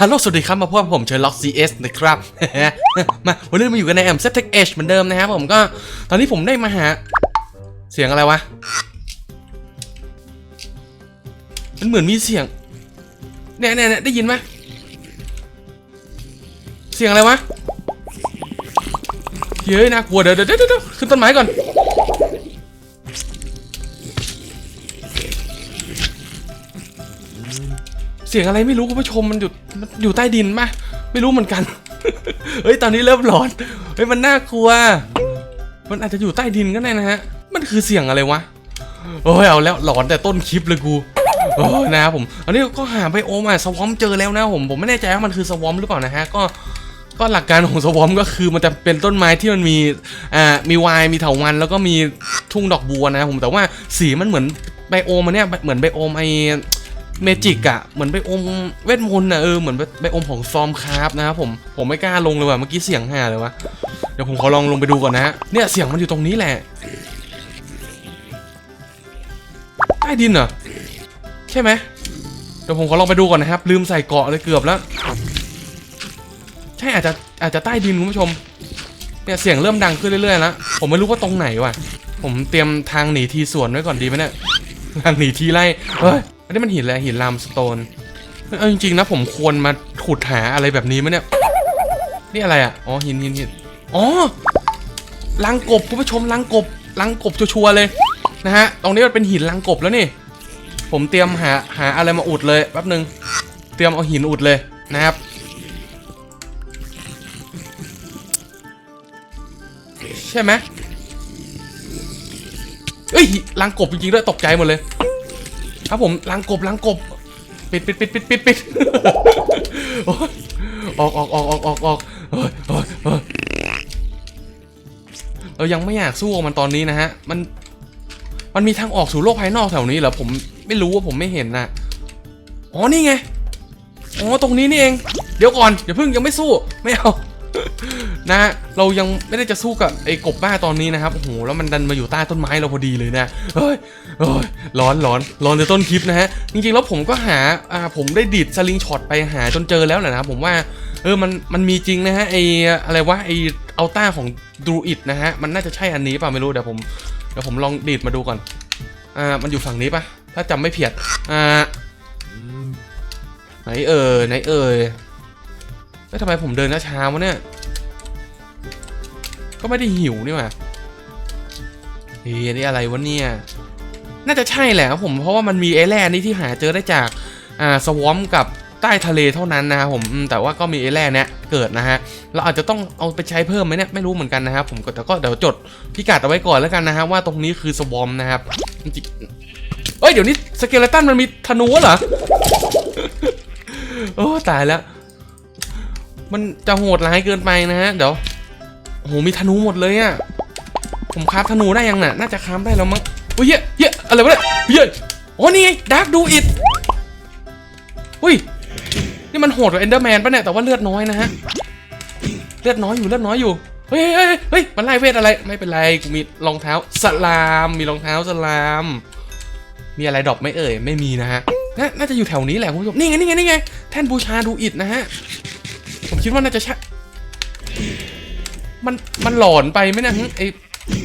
ฮัลโหลสวัสดีครับมาพบกับผมเชิญล็อก CS นะครับ มาวันนี้มาอยู่กันในแอมเซตเทคเอชเหมือนเดิมนะครับผมก็ตอนนี้ผมได้มาหา เสียงอะไรวะ มันเหมือนมีเสียง เนี่ยเนี่ยเนี่ยได้ยินไหมเสียงอะไรวะเย้ยน่ากลัวเดี๋ยวเดี๋ยวเดี๋ยวขึ้นต้นไม้ก่อน เสียงอะไรไม่รู้คุณผู้ชมมันอยู่มันอยู่ใต้ดินปะไม่รู้เหมือนกัน เฮ้ยตอนนี้เริ่มร้อนเฮ้ยมันน่ากลัว มันอาจจะอยู่ใต้ดินก็ได้นะฮะ มันคือเสียงอะไรวะโอ้ยเอาแล้วหลอนแต่ต้นคลิปเลยกูโอ้นะครับผมอันนี้ก็หาไปโอมาสวอมเจอแล้วนะผมผมไม่แน่ใจว่ามันคือสวอมหรือเปล่านะฮะก็ก็หลักการของสวอมก็คือมันจะเป็นต้นไม้ที่มันมีอ่ามีวายมีเถาวันแล้วก็มีทุ่งดอกบัวนะครับผมแต่ว่าสีมันเหมือนไบโอมอันเนี้ยเหมือนไบโอมไอ เมจิกอะเหมือนไปอมเวทมนต์อะเออเหมือนไปไปอมของซอมคราฟนะครับผมผมไม่กล้าลงเลยว่ะเมื่อกี้เสียงห่าเลยวะเดี๋ยวผมขอลองลงไปดูก่อนนะเนี่ยเสียงมันอยู่ตรงนี้แหละใต้ดินเหรอใช่ไหมเดี๋ยวผมขอลองไปดูก่อนนะครับ ลืมใส่เกาะเลยเกือบแล้ว ใช่อาจจะอาจจะใต้ดินคุณผู้ชมเนี่ยเสียงเริ่มดังขึ้นเรื่อยๆแล้วผมไม่รู้ว่าตรงไหนว่ะ ผมเตรียมทางหนีทีสวนไว้ก่อนดีไหมเนี่ยทางหนีทีไล่เฮ้ย อันนี้มันหินอะไรหินลามสโตนเอาจริงๆนะผมควรมาขุดหาอะไรแบบนี้ไหมเนี่ย นี่อะไรอะ อ๋อหินหินหินอ๋อลังกบคุณผู้ชมลังกบลังกบชัวร์ๆเลยนะฮะ ตรงนี้มันเป็นหินลังกบแล้วนี่ ผมเตรียมหาหาอะไรมาอุดเลยแป๊บหนึ่งเตรียมเอาหินอุดเลยนะครับ ใช่ไหมเอ้ยลังกบจริงๆด้วยตกใจหมดเลย ครับผมล้างกบล้างกบปิดปิดปิดปิดปิดปิดออกออกออกออกออกออกเฮ้ยเฮ้ยเฮ้ยเรายังไม่อยากสู้กับมันตอนนี้นะฮะ มัน มันมีทางออกสู่โลกภายนอกแถวนี้เหรอผมไม่รู้ว่าผมไม่เห็นนะอ๋อนี่ไง อ๋อตรงนี้นี่เอง เดี๋ยวก่อนอย่าเพิ่งยังไม่สู้ ไม่เอา นะฮะเรายังไม่ได้จะสู้กับไอ้กบบ้าตอนนี้นะครับโอ้โหแล้วมันดันมาอยู่ใต้ต้นไม้เราพอดีเลยนะเฮ้ยเฮ้ยร้อนร้อนร้อนในต้นคลิปนะฮะจริงๆแล้วผมก็หาอ่าผมได้ดีดสลิงช็อตไปหาจนเจอแล้วแหละนะครับผมว่าเออมันมันมีจริงนะฮะไออะไรวะไออัลต้าของดูอิดนะฮะมันน่าจะใช่อันนี้ป่ะไม่รู้เดี๋ยวผมเดี๋ยวผมลองดีดมาดูก่อนอ่ามันอยู่ฝั่งนี้ป่ะถ้าจำไม่ผิดอ่าไหนเอ่ยไหนเอ่ยเอ้ยทำไมผมเดินช้าๆวะเนี่ย ก็ไม่ได้หิวนี่หว่าเฮ้ยอันนี่อะไรวะเนี่ย น่าจะใช่แหละครับผม เพราะว่ามันมีไอ้แร่นี้ที่หาเจอได้จาก อ่า สวอมกับใต้ทะเลเท่านั้นนะครับผม แต่ว่าก็มีไอ้แร่เนี้ยเกิดนะฮะ เราอาจจะต้องเอาไปใช้เพิ่มไหมเนี่ย ไม่รู้เหมือนกันนะครับผม แต่ก็เดี๋ยวจดพิกัดเอาไว้ก่อนแล้วกันนะฮะว่าตรงนี้คือสวอมนะครับจิเอ้ย เดี๋ยวนี้สเกเลตันมันมีธนูเหรอ โอ้ตายแล้ว มันจะโหดร้ายเกินไปนะฮะ เดี๋ยว โอ้โหมีธนูหมดเลยอะผมคราฟธนูได้ยังน่ะ น่าจะคราฟได้แล้วมั้งอุ้ยเหี้ยเหี้ยอะไรวะเนี่ยเฮ้ยโอ้นี่ไงดาร์กดูอิดอุ้ยนี่มันโหดกว่าเอนเดอร์แมนปะเนี่ยแต่ว่าเลือดน้อยนะฮะเลือดน้อยอยู่เลือดน้อยอยู่เฮ้ยเฮ้ยเฮ้ยมันไล่เวทอะไรไม่เป็นไรกูมีรองเท้าสลาม มีรองเท้าสลาม มีอะไรดรอปไม่เอ่ยไม่มีนะฮะน่าน่าจะอยู่แถวนี้แหละคุณผู้ชมนี่ไงนี่ไงนี่ไงแท่นบูชาดูอิดนะฮะผมคิดว่าน่าจะใช่ มันมันหลอนไปไหมเนี่ยไอ้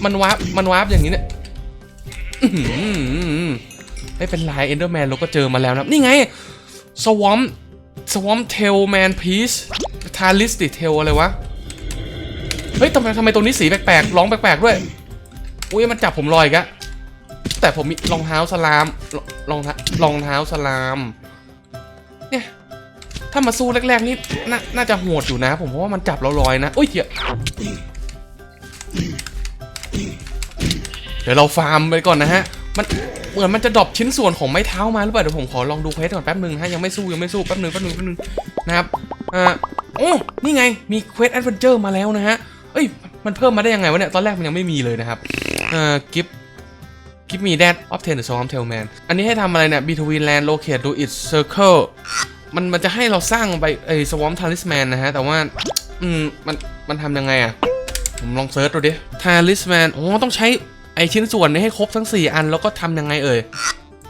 มันวาร์ปมันวาร์ปอย่างนี้เนี่ยไม่เป็นไรเอนเดอร์แมนเราก็เจอมาแล้วนะนี่ไงสวอมสวอมเทลแมนพีซทาริสติเทลอะไรวะ เฮ้ยทำไมทำไมตัวนี้สีแปลกๆร้องแปลกๆด้วย อุ้ยมันจับผมลอยกะแต่ผมมีรองเท้าสลามรองเท้ารองเท้าสลาม เนี่ย ถ้ามาสู้แรกๆนี่น่าน่าจะโหดอยู่นะ ผมเพราะว่ามันจับเราลอยนะอุ้ยเหี้ยเดี๋ยวเราฟาร์มไปก่อนนะฮะ มันเหมือนมันจะดรอปชิ้นส่วนของไม้เท้ามาหรือเปล่าเดี๋ยวผมขอลองดูเควสก่อนแป๊บหนึงฮะยังไม่สู้ยังไม่สู้แป๊บหนึงแป๊บหนึงแป๊บหนึงนะครับอ่าโอ้นี่ไงมีเควสแอดเวนเจอร์มาแล้วนะฮะเอ้ยมันเพิ่มมาได้ยังไงวะเนี่ยตอนแรกมันยังไม่มีเลยนะครับอ่ากิฟ Give me that obtain the swarm tail man อันนี้ให้ทำอะไรเนี่ย between land locate do it circle มันมันจะให้เราสร้างไปไอ้ swarm talisman นะฮะ แต่ว่าอืมมันมันทำยังไงอะผมลองเซิร์ชดูดิ talisman อ๋อต้องใช้ไอชิ้นส่วนนี้ให้ครบทั้ง 4 อันแล้วก็ทำยังไงเอ่ย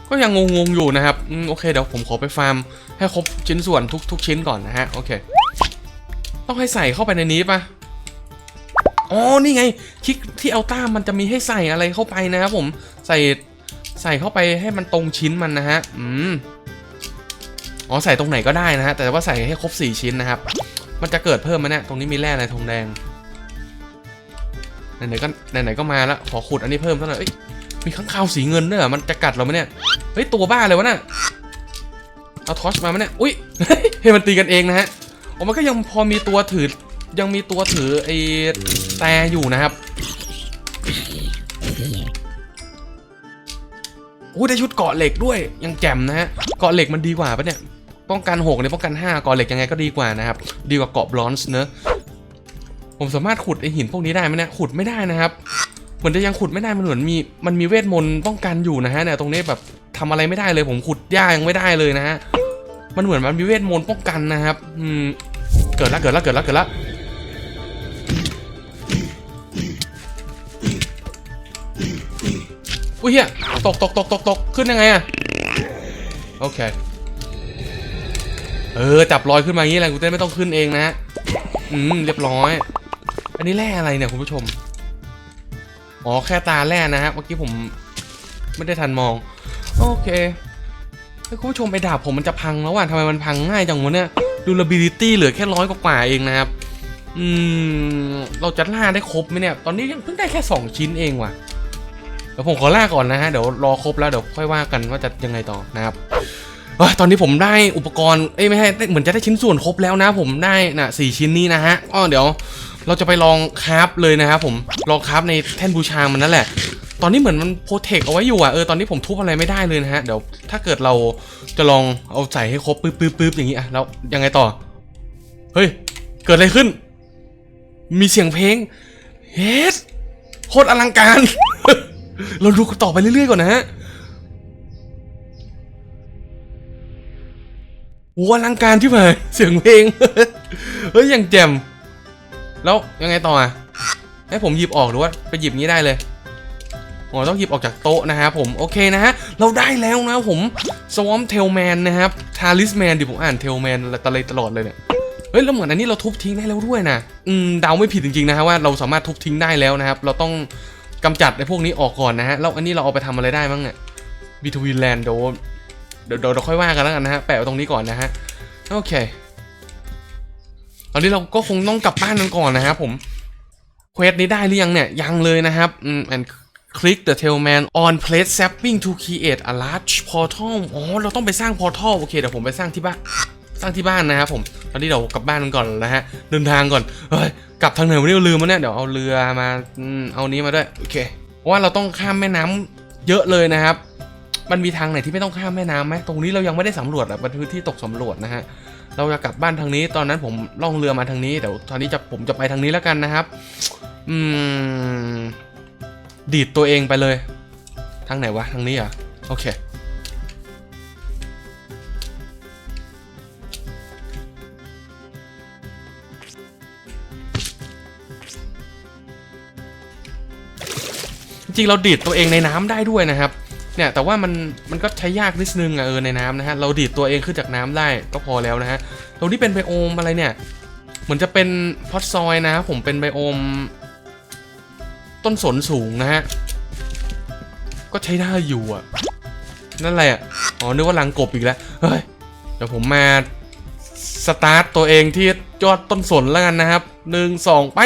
ก็ยังงงๆอยู่นะครับอืมโอเคเดี๋ยวผมขอไปฟาร์มให้ครบชิ้นส่วนทุกทุกชิ้นก่อนนะฮะโอเค ต้องให้ใส่เข้าไปในนี้ปะอ๋อนี่ไงคลิกที่เอาต้ามันจะมีให้ใส่อะไรเข้าไปนะครับผมใส่ใส่เข้าไปให้มันตรงชิ้นมันนะฮะ อืม อ๋อใส่ตรงไหนก็ได้นะฮะ แต่ว่าใส่ให้ครบ 4 ชิ้นนะครับ มันจะเกิดเพิ่มไหมเนี่ย ตรงนี้มีแร่อะไรทองแดง ไหนๆก็ไหนๆก็มาแล้วขอขุดอันนี้เพิ่มเท่าไหร่อยมีข้างคาวสีเงินด้วยมันจะกัดเราไหมเนี่ย เฮ้ยตัวบ้าเลยวะน่ะเอาทอชมาไหมเนี่ย อุ้ยเฮ้ยมันตีกันเองนะฮะโอ๋อมันก็ยังพอมีตัวถือ ยังมีตัวถือไอ้แต่อยู่นะครับโอ้ได้ชุดเกาะเหล็กด้วยยังแจ่มนะฮะเกาะเหล็กมันดีกว่าปะเนี่ย ป้องกันหกเนี่ยป้องกันห้ากาะเหล็กยังไงก็ดีกว่านะครับ ดีกว่าเกาะบรอนซ์เนอะผมสามารถขุดไอหินพวกนี้ได้ไหมเนี่ยขุดไม่ได้นะครับ เหมือนจะยังขุดไม่ได้มันเหมือนมีมันมีเวทมนต์ป้องกันอยู่นะฮะเนี่ยตรงนี้แบบทำอะไรไม่ได้เลย ผมขุดหญ้ายังไม่ได้เลยนะฮะมันเหมือนมันมีเวทมนต์ป้องกันนะครับ อืมเกิดแล้วเกิดแล้วเกิดแล้วเกิดแล้วอุ้ยเฮียตกตกตกตกตกขึ้นยังไงอะโอเค เออจับลอยขึ้นมาอย่างนี้แหละกูเต้นไม่ต้องขึ้นเองนะฮะอืมเรียบร้อย อันนี้แร่อะไรเนี่ยคุณผู้ชมอ๋อแค่ตาแร่นะฮะเมื่อกี้ผมไม่ได้ทันมอง โอเคคุณผู้ชมไอ้ดาบผมมันจะพังแล้วว่ะทำไมมันพังง่ายจังวะเนี่ย durability เหลือแค่ร้อยกว่าเองนะครับ อืม เราจะล่าได้ครบไหมเนี่ย ตอนนี้ยังเพิ่งได้แค่ 2 ชิ้นเองว่ะ เดี๋ยวผมขอล่าก่อนนะฮะ เดี๋ยวรอครบแล้วเดี๋ยวค่อยว่ากันว่าจะยังไงต่อนะครับ เอ้ยตอนนี้ผมได้อุปกรณ์เอ้ยไม่ใช่เหมือนจะได้ชิ้นส่วนครบแล้วนะผมได้น่ะสี่ชิ้นนี้นะฮะอ้อเดี๋ยวเราจะไปลองคราฟเลยนะครับผมลองคราฟในแท่นบูชามันนั่นแหละ ตอนนี้เหมือนมันโปรเทคเอาไว้อยู่อะเออตอนนี้ผมทุบอะไรไม่ได้เลยนะฮะเดี๋ยวถ้าเกิดเราจะลองเอาใส่ให้ครบปึ๊บปึ๊บปึ๊บอย่างงี้อะแล้วยังไงต่อเฮ้ยเกิดอะไรขึ้น มีเสียงเพลงเฮ็ดโคตรอลังการ เราดูต่อไปเรื่อยๆก่อนนะฮะ โอ้อลังการที่ไหนเสียงเพลง เฮ้ยอย่างแจ่มแล้วยังไงต่ออะให้ผมหยิบออกหรือว่าไปหยิบงี้ได้เลยอ๋อต้องหยิบออกจากโต๊ะนะครับผมโอเคนะฮะเราได้แล้วนะผมสวอมเทลแมนนะครับทาริสแมนดิผมอ่านเทลแมนตะเลยตลอดเลยเนี่ยเฮ้ยแล้วเหมือนอันนี้เราทุบทิ้งได้แล้วด้วยนะอืมเดาไม่ผิดจริงๆนะฮะว่าเราสามารถทุบทิ้งได้แล้วนะครับ เราต้องกำจัดไอ้พวกนี้ออกก่อนนะฮะแล้วอันนี้เราเอาไปทำอะไรได้บ้างเนี่ยบีทวีแลนด์เดี๋ยว เดี๋ยวเราค่อยว่ากันแล้วกันนะฮะแปะไว้ตรงนี้ก่อนนะฮะโอเค ตอนนี้เราก็คงต้องกลับบ้านกันก่อนนะครับผมเควสนี้ได้หรือยังเนี่ยยังเลยนะครับอืม and click the tailman on place sapping to create a large portal อ๋อเราต้องไปสร้าง portal โอเคเดี๋ยวผมไปสร้างที่บ้านสร้างที่บ้านนะครับผมตอนนี้เดี๋ยวกลับบ้านกันก่อนนะฮะเดินทางก่อนเฮ้ยกลับทางไหนวันนี้ลืมมาเนี่ยเดี๋ยวเอาเรือมาอืมเอานี้มาด้วยโอเคเพราะว่าเราต้องข้ามแม่น้ำเยอะเลยนะครับ มันมีทางไหนที่ไม่ต้องข้ามแม่น้ำไหมตรงนี้เรายังไม่ได้สำรวจอะเป็นพื้นที่ตกสำรวจนะฮะเราจะกลับบ้านทางนี้ ตอนนั้นผมล่องเรือมาทางนี้เดี๋ยวตอนนี้จะผมจะไปทางนี้แล้วกันนะครับ อืม ดีดตัวเองไปเลย ทางไหนวะทางนี้เหรอะโอเคจริงเราดีดตัวเองในน้ำได้ด้วยนะครับ เนี่ยแต่ว่ามันมันก็ใช้ยากนิดนึงอะเออในน้ำนะฮะเราดีดตัวเองขึ้นจากน้ำได้ก็พอแล้วนะฮะตรงนี้เป็นไบโอมอะไรเนี่ยเหมือนจะเป็นพอดซอยนะครับผมเป็นไบโอม ต้นสนสูงนะฮะก็ใช้ได้อยู่อะนั่นแหละอ๋อนึกว่าลังกบอีกแล้วเฮ้ยเดี๋ยวผมมาสตาร์ทตัวเองที่ยอดต้นสนแล้วกันนะครับหนึ่งสองไป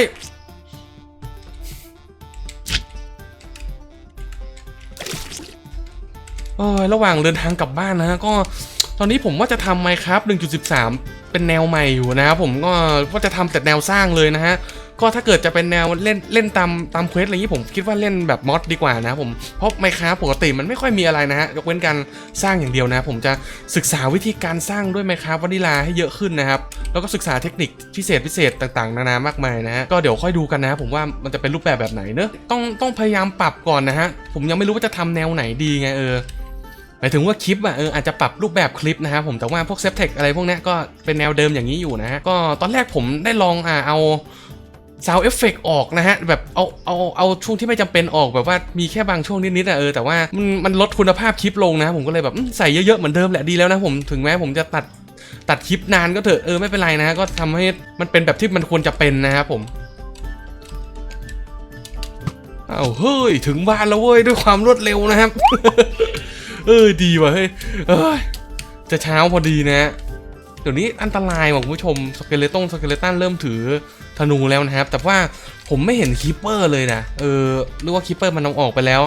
ระหว่างเดินทางกลับบ้านนะฮะก็ตอนนี้ผมว่าจะทำ Minecraft 1.13 เป็นแนวใหม่อยู่นะครับผมก็ว่าจะทำแต่แนวสร้างเลยนะฮะก็ถ้าเกิดจะเป็นแนวเล่นเล่นตามตามเควสอะไรนี้ผมคิดว่าเล่นแบบมอดดีกว่านะผมเพราะ Minecraft ปกติมันไม่ค่อยมีอะไรนะฮะยกเว้นการสร้างอย่างเดียวนะ ผมจะศึกษาวิธีการสร้างด้วย Minecraft วานิลาให้เยอะขึ้นนะครับแล้วก็ศึกษาเทคนิคพิเศษพิเศษต่างๆ นานามากมายนะฮะก็เดี๋ยวค่อยดูกันนะผมว่ามันจะเป็นรูปแบบแบบไหนเนอะต้องต้องพยายามปรับก่อนนะฮะผมยังไม่รู้ว่าจะทำแนวไหนดีไงเออ มายถึงว่าคลิปอะเอออาจจะปรับรูปแบบคลิปนะครับผมแต่ว่าพวกเซฟเทคอะไรพวกนี้ก็เป็นแนวเดิมอย่างนี้อยู่นะฮะก็ตอนแรกผมได้ลองอ่าเอาซาวเอฟเฟกออกนะฮะแบบเอาเอาเอาช่วงที่ไม่จำเป็นออกแบบว่ามีแค่บางช่วงนิดๆอะเออแต่ว่ามันมันลดคุณภาพคลิปลงนะผมก็เลยแบบใส่เยอะๆเหมือนเดิมแหละดีแล้วนะผมถึงแม้ผมจะตัดตัดคลิปนานก็เถอะเออไม่เป็นไรนะก็ทำให้มันเป็นแบบที่มันควรจะเป็นนะครับผมอ้าวเฮ้ยถึงบ้านแล้วเว้ยด้วยความรวดเร็วนะครับ เออดีว่ะเฮ้ยเอยจะเช้าพอดีนะเดี๋ยวนี้อันตรายว่ะคุณผู้ชมสเกเลตงสเกเลตันเริ่มถือธนูแล้วนะครับ แต่ว่าผมไม่เห็นคีปเปอร์เลยนะเออหรือว่าคีปเปอร์มันเอาออกไปแล้ว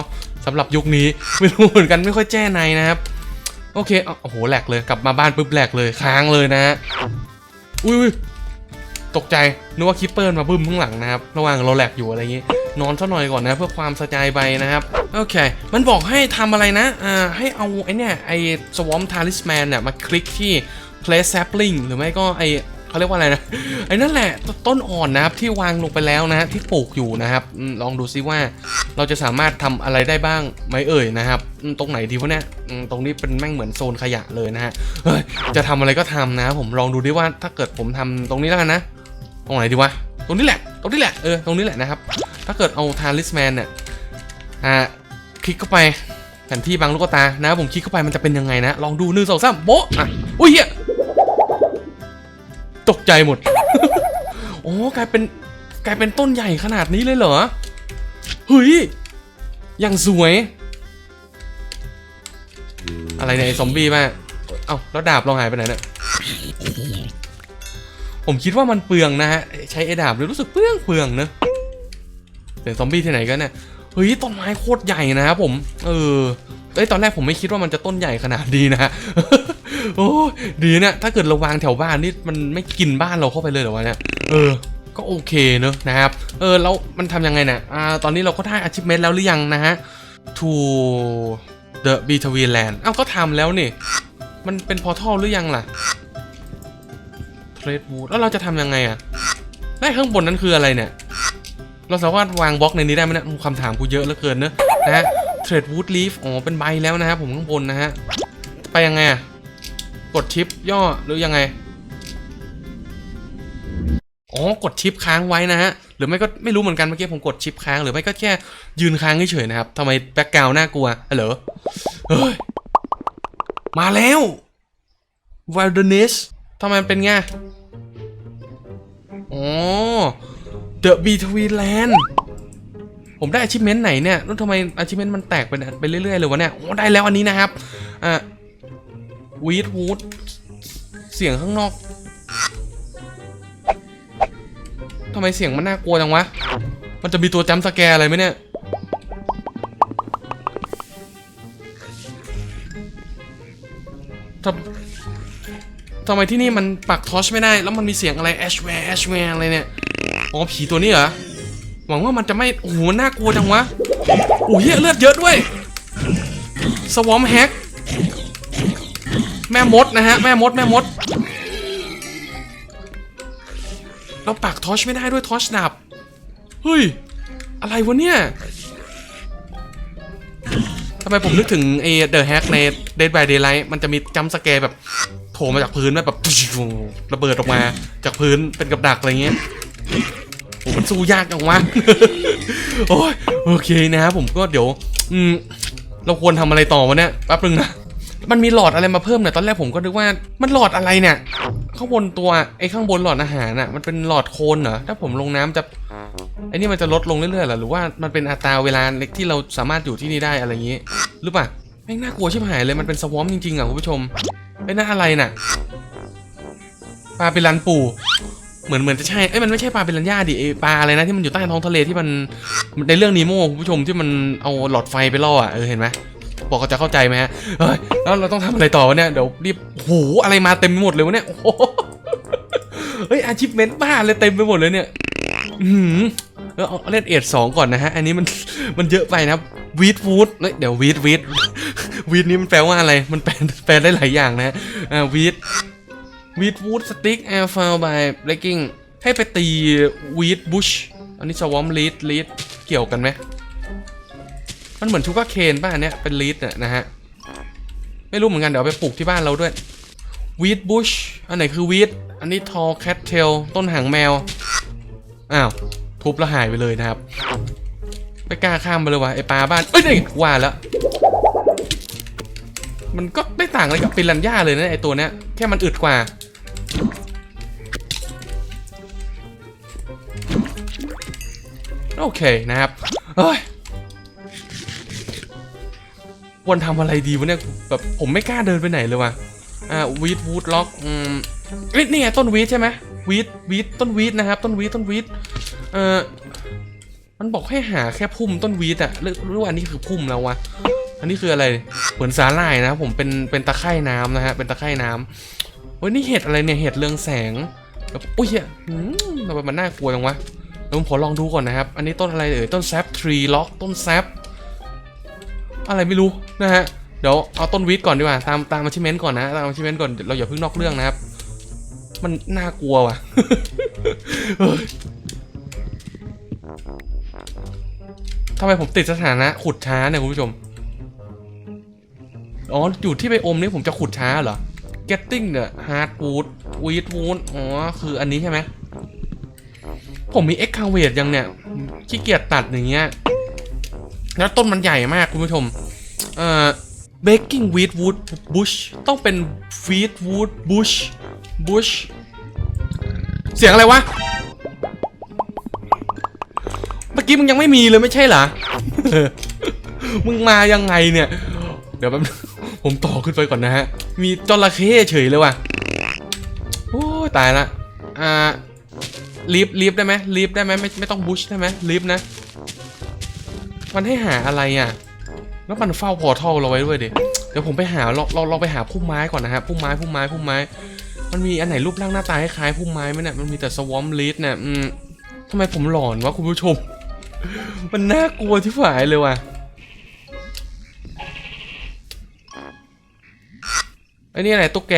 สำหรับยุคนี้ไม่รู้เหมือนกันไม่ค่อยแจ้ในนะครับ โอเคโอ้โหแหลกเลยกลับมาบ้านปุ๊บแหลกเลยค้างเลยนะฮะอุ้ยอุ้ย ตกใจนึกว่าคีปเปอร์มาบึ้มข้างหลังนะครับ ระหว่างเราแหลกอยู่อะไรอย่างงี้ นอนซะหน่อยก่อนนะเพื่อความสบายไปนะครับ โอเค มันบอกให้ทำอะไรนะ อ่า ให้เอาไอเนี่ยไอ Swarm Talisman เนี่ยมาคลิกที่ Place Sapling หรือไม่ก็ไอเขาเรียกว่าอะไรนะ ไอ้นั่นแหละตต้นอ่อนนะครับที่วางลงไปแล้วนะฮะที่ปลูกอยู่นะครับ ลองดูซิว่าเราจะสามารถทำอะไรได้บ้างไหมเอ่ยนะครับ ตรงไหนดีวะเนี่ยตรงนี้เป็นแม่งเหมือนโซนขยะเลยนะฮะจะทำอะไรก็ทำนะ ผมลองดูดิว่าถ้าเกิดผมทำตรงนี้แล้วกันนะ ตรงไหนดีวะ ตรงนี้แหละ ตรงนี้แหละ เออ ตรงนี้แหละนะครับ ถ้าเกิดเอาทาริสแมนเนี่ย อ่า คลิกเข้าไปแผนที่บางลูกตา นะผมคลิกเข้าไปมันจะเป็นยังไงนะ ลองดูหนึ่งสองสามโบ๊ะอะ อุ้ยเหี้ยตกใจหมด โอ้กลายเป็นกลายเป็นต้นใหญ่ขนาดนี้เลยเหรอ เฮ้ย อย่างสวย อะไรเนี่ยไอ้ซอมบี้มาเอ้าแล้วดาบเราหายไปไหนเนี่ย ผมคิดว่ามันเปลืองนะฮะ ใช้ไอ้ดาบเลยรู้สึกเปลืองเปลืองเนอะเสียงซอมบี้ที่ไหนกันเนี่ยเฮ้ยต้นไม้โคตรใหญ่นะครับผมเออเอ้ยตอนแรกผมไม่คิดว่ามันจะต้นใหญ่ขนาดดีนะฮะโอ้ดีเนี่ยถ้าเกิดเราวางแถวบ้านนี่มันไม่กินบ้านเราเข้าไปเลยหรอวะเนี่ยเออ ก็โอเคเนอะนะครับ เออแล้วมันทำยังไงเนี่ยอ่าตอนนี้เราก็ได้ achievement แล้วหรือยังนะฮะ to the b e t w e e land เอ้าก็ทำแล้วนี่ มันเป็นพอทัลหรือยังล่ะ รดวูดแล้วเราจะทำยังไงอะได้ข้างบนนั้นคืออะไรเนี่ย เราสามารถวางบล็อกในนี้ได้ไหมเนี่ยคำถามกูเยอะเหลือเกินเนอะนะฮะเทรดวูดลีฟอ๋อเป็นใบแล้วนะครับผมข้างบนนะฮะ ไปยังไงอะกดชิปย่อหรือยังไงอ๋อกดชิปค้างไว้นะฮะ หรือไม่ก็ไม่รู้เหมือนกันเมื่อกี้ผมกดชิปค้าง หรือไม่ก็แค่ยืนค้างเฉยๆนะครับทำไมแบ็กกราวน่ากลัวฮัลโหลเฮ้ยมาแล้ว Wilderness ทำไมมันเป็นไง อ๋อ The Between Land ผมได้ achievement ไหนเนี่ยแล้วทำไม achievement มันแตกไปไปเรื่อยๆเลยวะเนี่ย โอ๋อได้แล้วอันนี้นะครับ อะ Weed Wood เสียงข้างนอก ทำไมเสียงมันน่ากลัวจังวะ มันจะมีตัวจัมสแกร์อะไรไหมเนี่ยทำ ทำไมที่นี่มันปักทอชไม่ได้ แล้วมันมีเสียงอะไรแอชแวร์แอชแวร์อะไรเนี่ย อ๋อผีตัวนี้เหรอ หวังว่ามันจะไม่ โอ้โห น่ากลัวจังวะ โอ้ยเลือดเยอะด้วย สวอมแฮก แม่มดนะฮะ แม่มด แม่มด เราปักทอชไม่ได้ด้วยทอชดับ เฮ้ย อะไรวะเนี่ยทำไมผมนึกถึงเอเดอะแฮกใน Dead by Daylight มันจะมีจัมสแกร์แบบ โผล่มาจากพื้นแบบระเบิดออกมา จากพื้นเป็นกับดักอะไรเงี้ยโอ้มันสู้ยากจังวะโอ้ยโอเคนะครับผมก็เดี๋ยว อืม เราควรทำอะไรต่อวะเนี่ยแป๊บนึงนะมันมีหลอดอะไรมาเพิ่มเนี่ยตอนแรกผมก็นึกว่ามันหลอดอะไรเนี่ยข้างบนตัวไอ้ข้างบนหลอดอาหารน่ะมันเป็นหลอดโคนเหรอถ้าผมลงน้ำจะไอ้นี่มันจะลดลงเรื่อยๆเหรอหรือว่ามันเป็นอัตราเวลาเล็กที่เราสามารถอยู่ที่นี่ได้อะไรอย่างงี้หรือเปล่า แม่งน่ากลัวชิบหายเลยมันเป็นสวอมจริงๆอะคุณผู้ชมไอ้นั่นอะไรน่ะปลาเป็นลันปูเหมือนเหมือนจะใช่เอ้ยมันไม่ใช่ปลาเป็นลันย่าดิไอปลาอะไรนะที่มันอยู่ใต้ท้องทะเลที่มันในเรื่องนีโม่คุณผู้ชมที่มันเอาหลอดไฟไปล่ออะเออเห็นไหมบอกเขาจะเข้าใจไหมฮะเฮ้ยแล้วเราต้องทำอะไรต่อวะเนี่ยเดี๋ยวรีบโอ้โหอะไรมาเต็มไปหมดเลยวะเนี่ยโอ้โหเฮ้ยอาชีพเมนบ้าเลยเต็มไปหมดเลยเนี่ยอืมเออเอาเล่นเอ็ดสองก่อนนะฮะ อันนี้มันมันเยอะไปนะวีดวูดเดี๋ยววีดวีด วีดนี้มันแปลว่าอะไร มันแปลแปลได้หลายอย่างนะอ่าวีดวีดวูดสติ๊กแอร์ฟาวบายเบรกกิ้งให้ไปตีวีดบุชอันนี้สวอมลีดลีดเกี่ยวกันไหมมันเหมือนชูการ์เคนป่ะอันเนี้ยเป็นลีดเนี่ยนะฮะ ไม่รู้เหมือนกัน เดี๋ยวไปปลูกที่บ้านเราด้วยวีดบุชอันไหนคือวีดอันนี้ทอแคทเทลต้นหางแมว อ้าว ทุบแล้วหายไปเลยนะครับไม่กล้าข้ามไปเลยวะไอปลาบ้าน เอ้ยนี่ว่าแล้ว มันก็ไม่ต่างอะไรกับปิรันย่าเลยนะไอตัวเนี้ยแค่มันอึดกว่า โอเคนะครับเฮ้ยควรทำอะไรดีวะเนี่ยแบบผมไม่กล้าเดินไปไหนเลยว่ะอ่าวีดวูดล็อกอืมเอ้ยนี่ไงต้นวีดใช่ไหมวีดวีดต้นวีดนะครับ ต้นวีดต้นวีดเอ่อมันบอกให้หาแค่พุ่มต้นวีดอะรือหรือว่าอันนี้คือพุ่มแล้ววะ อันนี้คืออะไรเหมือนสาหร่ายนะครับผมเป็นเป็นตะไคร่น้ำนะฮะเป็นตะไคร่น้ำโอ้ยนี่เห็ดอะไรเนี่ยเห็ดเรืองแสงแบบอุ้ยอะทำไมมันน่ากลัวจังวะเดี๋ยวผมขอลองดูก่อนนะครับ อันนี้ต้นอะไรเอ่ยต้นแซปทรีล็อกต้นแซปอะไรไม่รู้นะฮะเดี๋ยวเอาต้นวีดก่อนดีกว่าตามตามมาชิเมนต์ก่อนนะตามมาชิเมนต์ก่อนเราอย่าเพิ่งนอกเรื่องนะครับ มันน่ากลัวว่ะเฮ้ยทำไมผมติดสถานะขุดช้าเนี่ยคุณผู้ชม อ๋ออยู่ที่ไปอมนี่ผมจะขุดช้าเหรอ getting the hardwood wheat wood อ๋อ คืออันนี้ใช่ไหม ผมมี excavate ยังเนี่ย ขี้เกียจตัดอย่างเงี้ย แล้วต้นมันใหญ่มากคุณผู้ชม เอ่อ baking wheat wood bush ต้องเป็น wheat wood bush bush เสียงอะไรวะ เมื่อกี้มึงยังไม่มีเลยไม่ใช่เหรอ มึงมายังไงเนี่ย เดี๋ยวแป๊บนึง ผมต่อขึ้นไปก่อนนะฮะ มีจระเข้เฉยเลยว่ะ โอ้ตายละ อ่าลีฟลีฟได้ไหมลีฟได้ไหมไม่ไม่ต้องบุชได้ไหมลีฟนะ มันให้หาอะไรอะ แล้วมันเฝ้าพอร์ทัลเราไว้ด้วยเดิเดี๋ยวผมไปหาเราเราเราไปหาพุ่มไม้ก่อนนะฮะพุ่มไม้พุ่มไม้พุ่มไม้ มันมีอันไหนรูปร่างหน้าตาคล้ายพุ่มไม้ไหมเนี่ยมันมีแต่สวอมลีดเนี่ยอืมทำไมผมหลอนวะคุณผู้ชม มันน่ากลัวที่ฝ่ายเลยว่ะ อ้นี่อะไรตุ๊กแก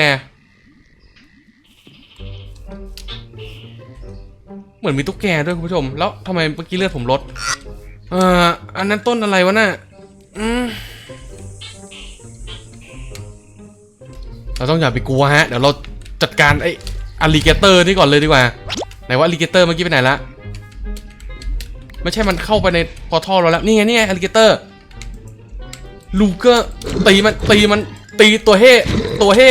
เหมือนมีตุ๊กแกด้วยคุณผู้ชม แล้วทำไมเมื่อกี้เลือดผมลดเอ่ออันนั้นต้นอะไรวะน่ะอืมเราต้องอย่าไปกลัวฮะ เดี๋ยวเราจัดการไอ้อลิเกเตอร์นี่ก่อนเลยดีกว่า ไหนว่าอลิเกเตอร์เมื่อกี้ไปไหนละ ไม่ใช่มันเข้าไปในพอทัลเราแล้ว นี่ไงนี่ไงอลิเกเตอร์ ลูเกอร์ตีมันตีมัน ตีตัวเฮ่ตัวเฮ่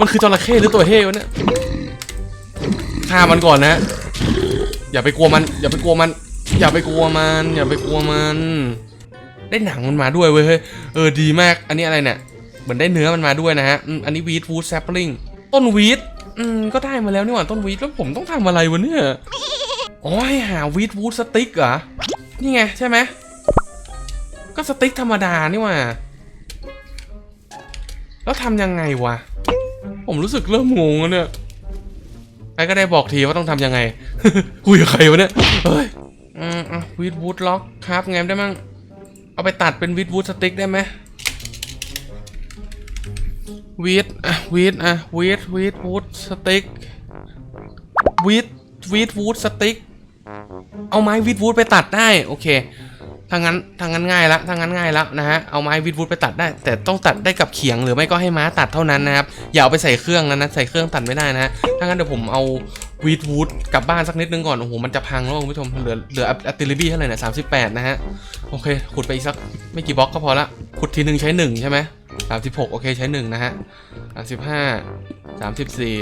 มันคือจระเข้หรือตัวเฮ่วะเนี่ยฆ่ามันก่อนนะ อย่าไปกลัวมัน อย่าไปกลัวมัน อย่าไปกลัวมัน อย่าไปกลัวมัน ได้หนังมันมาด้วยเว้ยเฮ้ยเออดีมาก อันนี้อะไรเนี่ยเหมือนได้เนื้อมันมาด้วยนะฮะอันนี้วีดวูดแซปลิงต้นวีดอืมก็ได้มาแล้วนี่หว่าต้นวีดแล้วผมต้องทำอะไรวะเนี่ยอ๋อให้หาวีดวูดสติ๊กเหรอ นี่ไงใช่ไหม ก็สติ๊กธรรมดานี่หว่า แล้วทำยังไงวะ ผมรู้สึกเริ่มงงแล้วเนี่ยใครก็ได้บอกทีว่าต้องทำยังไง คุยกับใครวะเนี่ย เฮ้ยอืมอะวีดวูดล็อกครับไงได้มั่งเอาไปตัดเป็นวีดวูดสติ๊กได้ไหมวีดอะวีดอะวีดวีดวูดสติ๊กวีดวีดวูดสติ๊กเอาไม้วีดวูดไปตัดได้ โอเค ทางนั้นทางนั้นง่ายละทางนั้นง่ายละนะฮะ เอาไม้วีดวูดไปตัดได้ แต่ต้องตัดได้กับเขียงหรือไม่ก็ให้ม้าตัดเท่านั้นนะครับ อย่าเอาไปใส่เครื่องนั้นะใส่เครื่องตัดไม่ได้นะฮะ ถ้างั้นเดี๋ยวผมเอาวีดวูดกลับบ้านสักนิดนึงก่อน โอ้โห มันจะพังแล้วคุณผู้ชม เหลือเหลืออัตติลิบี้เท่าไหร่เนี่ยสามสิบแปดนะฮะ โอเค ขุดไปอีกสักไม่กี่บล็อกก็พอละ ขุดทีหนึ่งใช้หนึ่งใช่ไหมสามสิบหกโอเคใช้หนึ่งนะฮะสามสิบห้าสามสิบสี่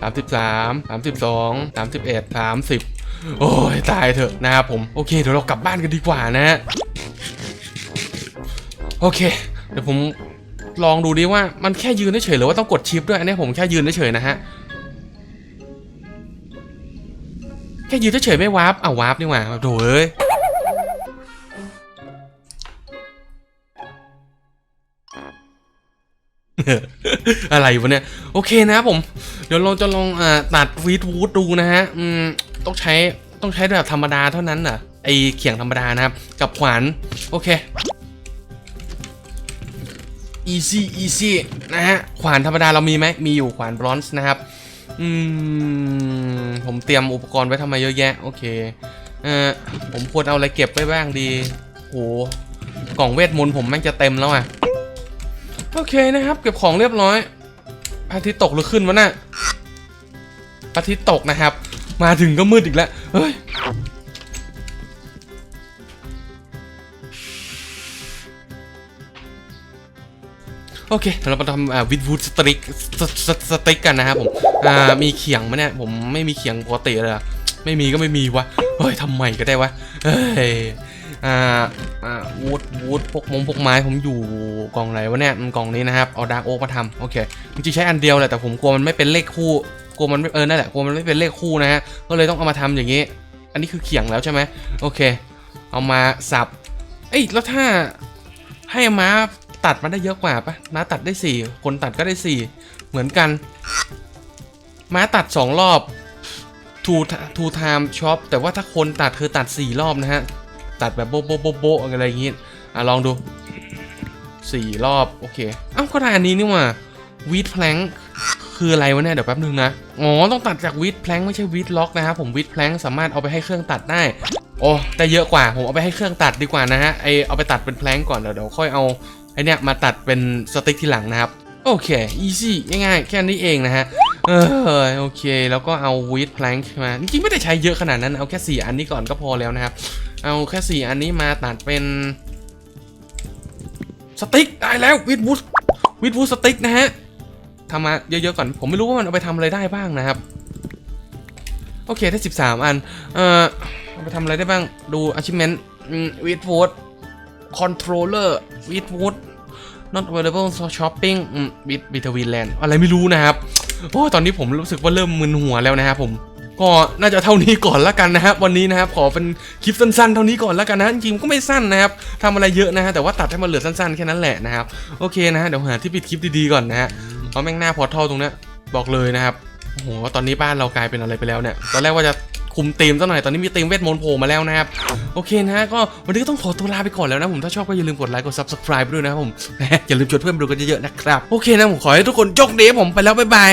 สามสิบสามสามสิบสองสามสิบเอ็ดสามสิบ โอ้ยตายเถอะนะครับผมโอเคเดี๋ยวเรากลับบ้านกันดีกว่านะ โอเค เดี๋ยวผมลองดูดิว่ามันแค่ยืนเฉยหรือว่าต้องกดชิปด้วยอันนี้ผมแค่ยืนเฉยนะฮะแค่ยืนเฉยไม่วาร์ปอ้าววาร์ปนี่หว่าโถ่เอ้ยอะไรวะเนี่ย โอเคนะครับผม เดี๋ยวเราจะลองอ่าตัดวีดวูดดูนะฮะ อืม ต้องใช้ต้องใช้แบบธรรมดาเท่านั้นน่ะไอเขียงธรรมดานะครับ กับขวาน โอเค easy easy นะฮะ ขวานธรรมดาเรามีไหมมีอยู่ขวานบรอนซ์นะครับ อืม ผมเตรียมอุปกรณ์ไว้ทำไมเยอะแยะ โอเค เออผมควรเอาอะไรเก็บไว้บ้างดีโหกล่องเวทมนต์ผมแม่งจะเต็มแล้วอะ โอเคนะครับ เก็บของเรียบร้อยพระอาทิตย์ตกหรือขึ้นวะน่ะพระอาทิตย์ตกนะครับ มาถึงก็มืดอีกแล้วเฮ้ยโอเคเรามาทำวิดวูดสติกสติกกันนะครับผมมีเขียงไหมเนี่ย ผมไม่มีเขียงปกติเลยไม่มีก็ไม่มีวะ เฮ้ยทำใหม่ก็ได้วะ เฮ้ยวูดวูดพวกมงพวกไม้ผมอยู่กล่องไหนวะเนี่ย มันกล่องนี้นะครับ เอาดาร์กโอ๊กมาทำโอเค จริงๆใช้อันเดียวแหละ แต่ผมกลัวมันไม่เป็นเลขคู่ กลัวมันไม่เออนั่นแหละกลัวมันไม่เป็นเลขคู่นะฮะก็เลยต้องเอามาทำอย่างนี้ อันนี้คือเขียงแล้วใช่ไหมโอเค เอามาสับเอ้ยแล้วถ้าให้ม้าตัดมาได้เยอะกว่าปะม้าตัดได้สี่คนตัดก็ได้สี่เหมือนกัน ม้าตัดสองรอบ two two time shop แต่ว่าถ้าคนตัดคือตัดสี่รอบนะฮะ ตัดแบบโบะโบะโบโบะอะไรอย่างงี้อะลองดูสี่รอบ โอเคเอ้าก็ได้อันนี้นี่ว่าวีดแพลงค คืออะไรวะเนี่ยเดี๋ยวแป๊บนึงนะ อ๋อ ต้องตัดจากวีดแพลงไม่ใช่วีดล็อกนะครับผมวีดแพลงสามารถเอาไปให้เครื่องตัดได้ โอ้ได้เยอะกว่าผมเอาไปให้เครื่องตัดดีกว่านะฮะไอเอาไปตัดเป็นแพลงก่อนเดี๋ยวเดี๋ยวค่อยเอาไอเนี้ยมาตัดเป็นสติ๊กทีหลังนะครับโอเคอีซี่ง่ายๆแค่นี้เองนะฮะเออโอเค แล้วก็เอาวีดแพลงมาจริงๆไม่ได้ใช้เยอะขนาดนั้นเอาแค่สี่อันนี้ก่อนก็พอแล้วนะครับ เอาแค่สี่อันนี้มาตัดเป็นสติ๊กได้แล้ววิดวูดวิดวูดสติ๊กนะฮะ ทำมาเยอะๆก่อน ผมไม่รู้ว่ามันเอาไปทำอะไรได้บ้างนะครับ โอเค ได้ 13 อัน เอ่อเอาไปทำอะไรได้บ้าง ดู achievement วิดวูด controller วิดวูด not available for shopping บิทบิทวินแลนด์อะไรไม่รู้นะครับ โอ้ตอนนี้ผมรู้สึกว่าเริ่มมึนหัวแล้วนะครับผม ก็น่าจะเท่านี้ก่อนละกันนะครับ วันนี้นะครับ ขอเป็นคลิปสั้นๆ เท่านี้ก่อนละกันนะจริงๆก็ไม่สั้นนะครับทำอะไรเยอะนะฮะแต่ว่าตัดให้มันเหลือสั้นๆ แค่นั้นแหละนะครับ โอเคนะฮะเดี๋ยวหาที่ปิดคลิปดีๆก่อนนะฮะ เราแม่งหน้าพอร์ทัลตรงเนี้ยบอกเลยนะครับโอ้โหตอนนี้บ้านเรากลายเป็นอะไรไปแล้วเนี่ยตอนแรกว่าจะคุมตีมซะหน่อยตอนนี้มีตีมเวทมนต์โผล่มาแล้วนะครับโอเคนะก็วันนี้ก็ต้องขอตัวลาไปก่อนแล้วนะผมถ้าชอบก็อย่าลืมกดไลค์กด subscribe ไปด้วยนะครับผมอย่าลืมชวนเพื่อนไปดูกันเยอะๆนะครับโอเคนะผมขอให้ทุกคนโชคดีผมไปแล้วบ๊ายบาย